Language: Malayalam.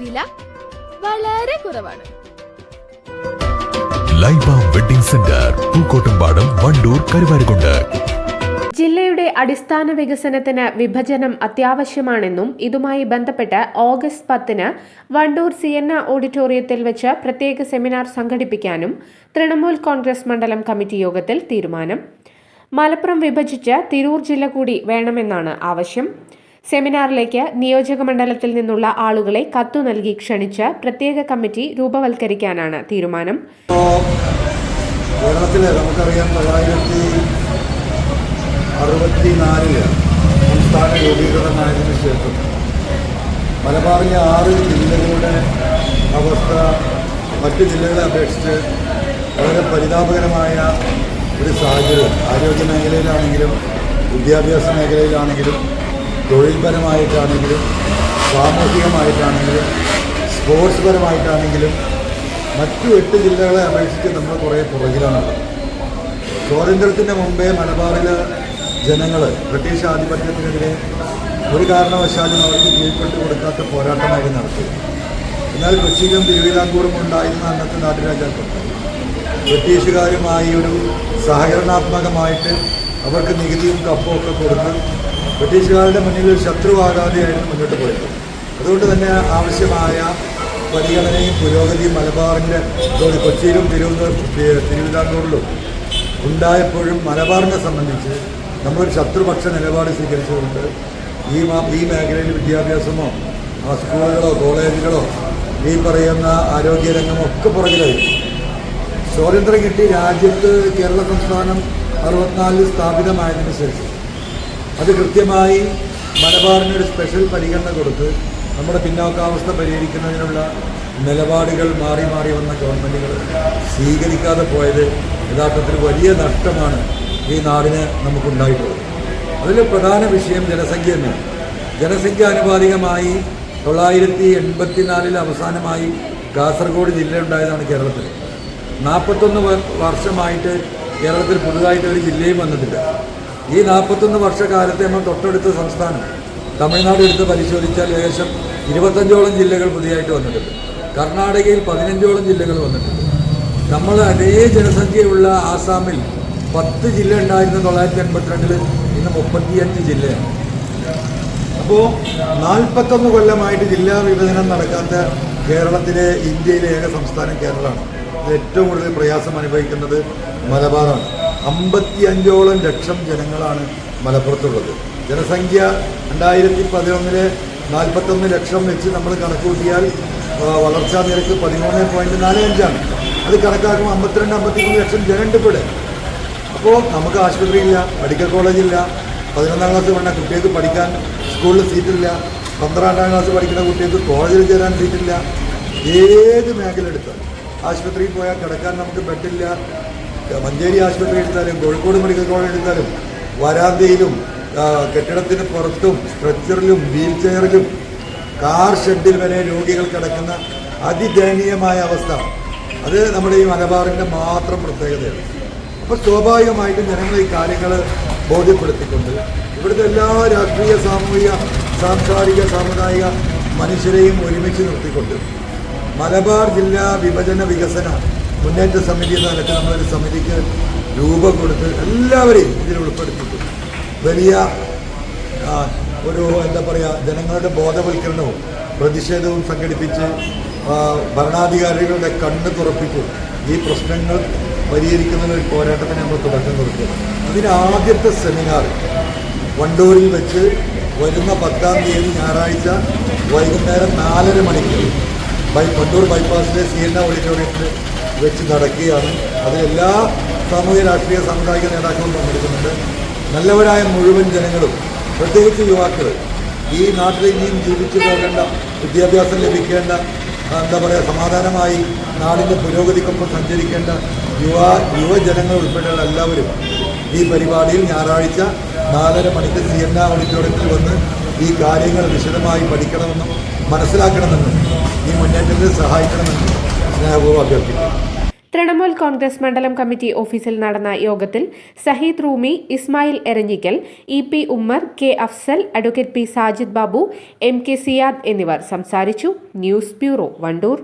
വില വളരെ കുറവാണ്. Laiba wedding centre Pookkottumpadam Wandoor Karuvarakundu. ജില്ലയുടെ അടിസ്ഥാന വികസനത്തിന് വിഭജനം അത്യാവശ്യമാണെന്നും ഇതുമായി ബന്ധപ്പെട്ട് ഓഗസ്റ്റ് പത്തിന് വണ്ടൂർ സിയന്ന ഓഡിറ്റോറിയത്തിൽ വെച്ച് പ്രത്യേക സെമിനാർ സംഘടിപ്പിക്കാനും തൃണമൂൽ കോൺഗ്രസ് മണ്ഡലം കമ്മിറ്റി യോഗത്തിൽ തീരുമാനം. മലപ്പുറം വിഭജിച്ച് തിരൂർ ജില്ല കൂടി വേണമെന്നാണ് ആവശ്യം. സെമിനാറിലേക്ക് നിയോജക മണ്ഡലത്തിൽ നിന്നുള്ള ആളുകളെ കത്തു നൽകി ക്ഷണിച്ച് പ്രത്യേക കമ്മിറ്റി രൂപവൽക്കരിക്കാനാണ് തീരുമാനം. നമുക്കറിയാം മലബാറിലെ ആറ് ജില്ലകളുടെ അവസ്ഥ മറ്റ് ജില്ലകളെ അപേക്ഷിച്ച് വളരെ പരിതാപകരമായ ഒരു സാഹചര്യം. ആരോഗ്യ മേഖലയിലാണെങ്കിലും വിദ്യാഭ്യാസ മേഖലയിലാണെങ്കിലും തൊഴിൽപരമായിട്ടാണെങ്കിലും സാമൂഹികമായിട്ടാണെങ്കിലും സ്പോർട്സ് പരമായിട്ടാണെങ്കിലും മറ്റു എട്ട് ജില്ലകളെ അപേക്ഷിച്ച് നമ്മൾ കുറേ പുറകിലാണുള്ളത്. സ്വാതന്ത്ര്യത്തിന് മുമ്പേ മലബാറിലെ ജനങ്ങൾ ബ്രിട്ടീഷ് ആധിപത്യത്തിനെതിരെ ഒരു കാരണവശാലും അവർക്ക് കീഴ്പ്പെട്ട് കൊടുക്കാത്ത പോരാട്ടമായിരുന്നു നടത്തിയത് എന്നാൽ കൊച്ചിയിലും തിരുവിതാംകൂറും ഉണ്ടായിരുന്ന അന്നത്തെ നാട്ടുരാജാക്കൾ ബ്രിട്ടീഷുകാരുമായി ഒരു സഹകരണാത്മകമായിട്ട് അവർക്ക് നികുതിയും കപ്പും ഒക്കെ കൊടുത്ത് ബ്രിട്ടീഷുകാരുടെ മുന്നിൽ ഒരു ശത്രുവാകാതെയായിരുന്നു മുന്നോട്ട് പോയത്. അതുകൊണ്ട് തന്നെ ആവശ്യമായ പരിഗണനയും പുരോഗതിയും മലബാറിന്റെ കൊച്ചിയിലും തിരുവനന്തപുരം തിരുവിതാംകൂറിലും ഉണ്ടായപ്പോഴും മലബാറിനെ സംബന്ധിച്ച് നമ്മളൊരു ശത്രുപക്ഷ നിലപാട് സ്വീകരിച്ചുകൊണ്ട് ഈ ഈ മേഖലയിൽ വിദ്യാഭ്യാസമോ സ്കൂളുകളോ കോളേജുകളോ ഈ പറയുന്ന ആരോഗ്യരംഗമോ ഒക്കെ പുറകിലായിരുന്നു സ്വാതന്ത്ര്യം കിട്ടി രാജ്യത്ത് കേരള സംസ്ഥാനം അറുപത്തിനാലിൽ സ്ഥാപിതമായതിനു ശേഷം അത് കൃത്യമായി മലബാറിനൊരു സ്പെഷ്യൽ പരിഗണന കൊടുത്ത് നമ്മുടെ പിന്നോക്കാവസ്ഥ പരിഹരിക്കുന്നതിനുള്ള നിലപാടുകൾ മാറി മാറി വന്ന ഗവൺമെന്റുകൾ സ്വീകരിക്കാതെ പോയത് യഥാർത്ഥത്തിൽ വലിയ നഷ്ടമാണ് ഈ നാടിന് നമുക്കുണ്ടായിട്ടുള്ളത്. അതിൽ പ്രധാന വിഷയം ജനസംഖ്യ തന്നെയാണ്. ജനസംഖ്യ ആനുപാതികമായി തൊള്ളായിരത്തി എൺപത്തിനാലിൽ അവസാനമായി കാസർഗോഡ് ജില്ല ഉണ്ടായതാണ് കേരളത്തിൽ. നാൽപ്പത്തൊന്ന് വർഷമായിട്ട് കേരളത്തിൽ പുതുതായിട്ട് ഒരു ജില്ലയും വന്നിട്ടില്ല. ഈ നാൽപ്പത്തൊന്ന് വർഷക്കാലത്തെ നമ്മൾ തൊട്ടടുത്ത സംസ്ഥാനം. തമിഴ്നാട് എടുത്ത് പരിശോധിച്ചാൽ ഏകദേശം ഇരുപത്തഞ്ചോളം ജില്ലകൾ പുതിയതായിട്ട് വന്നിട്ടുണ്ട്. കർണാടകയിൽ പതിനഞ്ചോളം ജില്ലകൾ വന്നിട്ടുണ്ട്. നമ്മൾ അതേ ജനസംഖ്യയുള്ള ആസാമിൽ പത്ത് ജില്ല ഉണ്ടായിരുന്ന തൊള്ളായിരത്തി എൺപത്തിരണ്ടിൽ ഇന്ന് മുപ്പത്തിയഞ്ച് ജില്ലയാണ്. അപ്പോൾ നാൽപ്പത്തൊന്ന് കൊല്ലമായിട്ട് ജില്ലാ വിഭജനം നടക്കാത്ത കേരളത്തിലെ ഇന്ത്യയിലെ ഏക സംസ്ഥാനം കേരളമാണ്. ഏറ്റവും കൂടുതൽ പ്രയാസം അനുഭവിക്കുന്നത് മലബാറാണ്. അമ്പത്തി അഞ്ചോളം ലക്ഷം ജനങ്ങളാണ് മലപ്പുറത്തുള്ളത്. ജനസംഖ്യ രണ്ടായിരത്തി പതിനൊന്നിലെ നാൽപ്പത്തൊന്ന് ലക്ഷം വെച്ച് നമ്മൾ കണക്ക് കൂട്ടിയാൽ വളർച്ചാ നിരക്ക് പതിമൂന്ന് പോയിന്റ് നാല് അഞ്ചാണ്. അത് കണക്കാക്കുമ്പോൾ അമ്പത്തിരണ്ട് അമ്പത്തിമൂന്ന് ലക്ഷം ജനമുണ്ട് ഇവിടെ. അപ്പോൾ നമുക്ക് ആശുപത്രിയില്ല മെഡിക്കൽ കോളേജില്ല പതിനൊന്നാം ക്ലാസ് വേണ്ട കുട്ടികൾക്ക് പഠിക്കാൻ സ്കൂളിൽ സീറ്റില്ല പന്ത്രണ്ടാം ക്ലാസ് പഠിക്കുന്ന കുട്ടികൾക്ക് കോളേജിൽ ചേരാൻ സീറ്റില്ല ഏത് മേഖല എടുത്താൽ ആശുപത്രിയിൽ പോയാൽ കിടക്കാൻ നമുക്ക് ബെഡില്ല മഞ്ചേരി ആശുപത്രി എടുത്താലും കോഴിക്കോട് മെഡിക്കൽ കോളേജ് എടുത്താലും വരാന്തയിലും കെട്ടിടത്തിന് പുറത്തും സ്ട്രെച്ചറിലും വീൽ ചെയറിലും കാർ ഷെഡിൽ വരെ രോഗികൾ കിടക്കുന്ന അതിദയനീയമായ അവസ്ഥ. അത് നമ്മുടെ ഈ മലബാറിന്റെ മാത്രം പ്രത്യേകതയാണ്. അപ്പോൾ സ്വാഭാവികമായിട്ടും ജനങ്ങൾ ഈ കാര്യങ്ങൾ ബോധ്യപ്പെടുത്തിക്കൊണ്ട് ഇവിടുത്തെ എല്ലാ രാഷ്ട്രീയ സാമൂഹിക സാംസ്കാരിക സാമുദായിക മനുഷ്യരെയും ഒരുമിച്ച് നിർത്തിക്കൊണ്ട് മലബാർ ജില്ലാ വിഭജന വികസന മുന്നേറ്റ സമിതി എന്ന നിലയ്ക്ക് നമ്മളൊരു സമിതിക്ക് രൂപം കൊടുത്ത് എല്ലാവരെയും ഇതിൽ ഉൾപ്പെടുത്തിയിട്ടുണ്ട്. വലിയ ഒരു എന്താ പറയുക ജനങ്ങളുടെ ബോധവൽക്കരണവും പ്രതിഷേധവും സംഘടിപ്പിച്ച് ഭരണാധികാരികളുടെ കണ്ണ് തുറപ്പിച്ച് ഈ പ്രശ്നങ്ങൾ പരിഹരിക്കുന്നതിന് ഒരു പോരാട്ടത്തിന് നമ്മൾ തുടക്കം കൊടുത്തു അതിനാദ്യത്തെ സെമിനാർ വണ്ടൂരിൽ വെച്ച് വരുന്ന പത്താം തീയതി ഞായറാഴ്ച വൈകുന്നേരം നാലര മണിക്ക് ബൈ വണ്ടൂർ ബൈപ്പാസിലെ സി എൻ ഓഡിറ്റോറിയത്തിൽ വെച്ച് നടക്കുകയാണ്. അതിൽ എല്ലാ സാമൂഹ്യ രാഷ്ട്രീയ സാമുദായിക നേതാക്കളും പങ്കെടുക്കുന്നുണ്ട്. നല്ലവരായ മുഴുവൻ ജനങ്ങളും പ്രത്യേകിച്ച് യുവാക്കൾ ഈ നാട്ടിൽ ഇനിയും ജീവിച്ചു പോകേണ്ട വിദ്യാഭ്യാസം ലഭിക്കേണ്ട എന്താ പറയുക സമാധാനമായി നാടിന്റെ പുരോഗതിക്കൊപ്പം സഞ്ചരിക്കേണ്ട യുവ യുവജനങ്ങൾ ഉൾപ്പെടെയുള്ള എല്ലാവരും ഈ പരിപാടിയിൽ ഞായറാഴ്ച നാലര മണിക്ക് സി എൻ ഓഡിറ്റോറിയത്തിൽ വന്ന് ഈ കാര്യങ്ങൾ വിശദമായി പഠിക്കണമെന്നും മനസ്സിലാക്കണമെന്നും ഈ മുന്നേറ്റത്തിൽ സഹായിക്കണമെന്നും സ്നേഹപൂർവം അഭ്യർത്ഥിക്കുന്നു. തൃണമൂൽ കോൺഗ്രസ് മണ്ഡലം കമ്മിറ്റി ഓഫീസിൽ നടന്ന യോഗത്തിൽ Saheed Rumi Ismail Eranhikkal E P Ummer K Afsal advocate P Sajid Babu M K Siyad എന്നിവർ സംസാരിച്ചു. News bureau Wandoor.